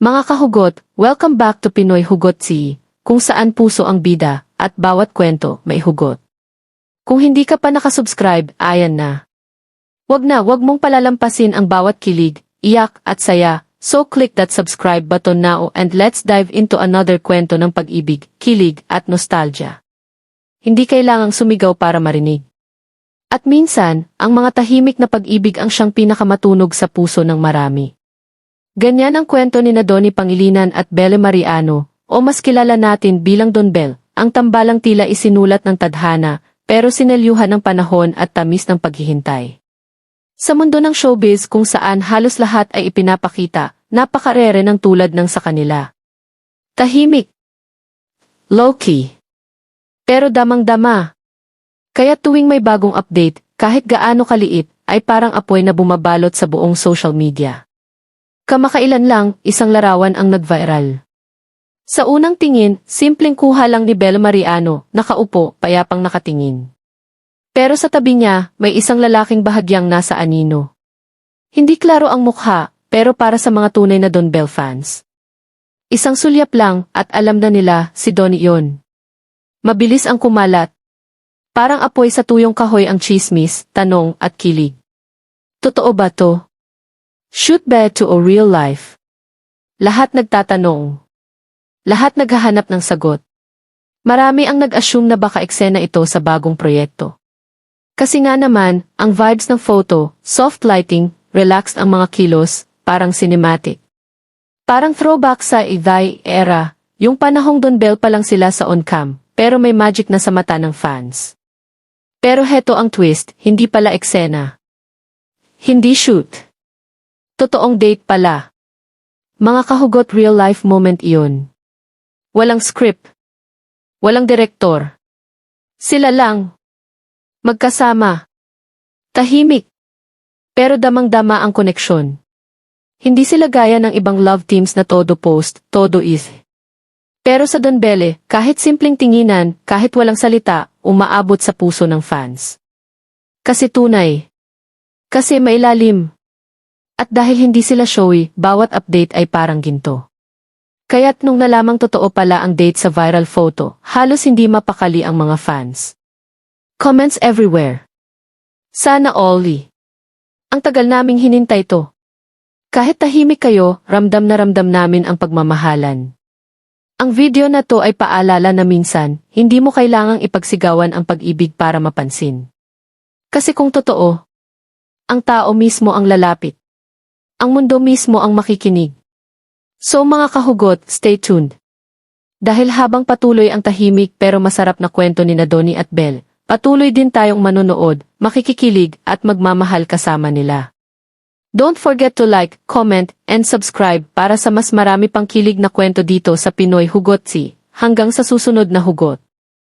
Mga kahugot, welcome back to Pinoy Hugot Si, kung saan puso ang bida, at bawat kwento may hugot. Kung hindi ka pa nakasubscribe, ayan na. Wag na, wag mong palalampasin ang bawat kilig, iyak, at saya, so click that subscribe button now and let's dive into another kwento ng pag-ibig, kilig, at nostalgia. Hindi kailangang sumigaw para marinig. At minsan, ang mga tahimik na pag-ibig ang siyang pinakamatunog sa puso ng marami. Ganyan ang kwento ni na Pangilinan at Belle Mariano, o mas kilala natin bilang Don Bell, ang tambalang tila isinulat ng tadhana, pero sinelyuhan ng panahon at tamis ng paghihintay. Sa mundo ng showbiz kung saan halos lahat ay ipinapakita, napakarere ng tulad ng sa kanila. Tahimik. Low-key. Pero damang-dama. Kaya tuwing may bagong update, kahit gaano kaliit, ay parang apoy na bumabalot sa buong social media. Kamakailan lang, isang larawan ang nag-viral. Sa unang tingin, simpleng kuha lang ni Bella Mariano, nakaupo, payapang nakatingin. Pero sa tabi niya, may isang lalaking bahagyang nasa anino. Hindi klaro ang mukha, pero para sa mga tunay na Don Bell fans. Isang sulyap lang, at alam na nila, si Donnie yon. Mabilis ang kumalat. Parang apoy sa tuyong kahoy ang chismis, tanong, at kilig. Totoo ba to? Shoot bed to a real life. Lahat nagtatanong. Lahat naghahanap ng sagot. Marami ang nag-assume na baka eksena ito sa bagong proyekto. Kasi nga naman, ang vibes ng photo, soft lighting, relaxed ang mga kilos, parang cinematic. Parang throwback sa Iday era, yung panahong Don Bell pa lang sila sa on-cam, pero may magic na sa mata ng fans. Pero heto ang twist, hindi pala eksena. Hindi shoot. Totoong date pala. Mga kahugot real-life moment iyon. Walang script. Walang direktor. Sila lang. Magkasama. Tahimik. Pero damang-dama ang koneksyon. Hindi sila gaya ng ibang love teams na todo post, todo is. Pero sa Don Bele, kahit simpleng tinginan, kahit walang salita, umaabot sa puso ng fans. Kasi tunay. Kasi mailalim. At dahil hindi sila showy, bawat update ay parang ginto. Kaya't nung nalamang totoo pala ang date sa viral photo, halos hindi mapakali ang mga fans. Comments everywhere. Sana Ollie. Ang tagal naming hinintay to. Kahit tahimik kayo, ramdam na ramdam namin ang pagmamahalan. Ang video na to ay paalala na minsan, hindi mo kailangang ipagsigawan ang pag-ibig para mapansin. Kasi kung totoo, ang tao mismo ang lalapit. Ang mundo mismo ang makikinig. So mga kahugot, stay tuned. Dahil habang patuloy ang tahimik pero masarap na kwento ni Nadoni at Bell, patuloy din tayong manonood, makikikilig at magmamahal kasama nila. Don't forget to like, comment, and subscribe para sa mas marami pang kilig na kwento dito sa Pinoy Hugot Si. Hanggang sa susunod na hugot.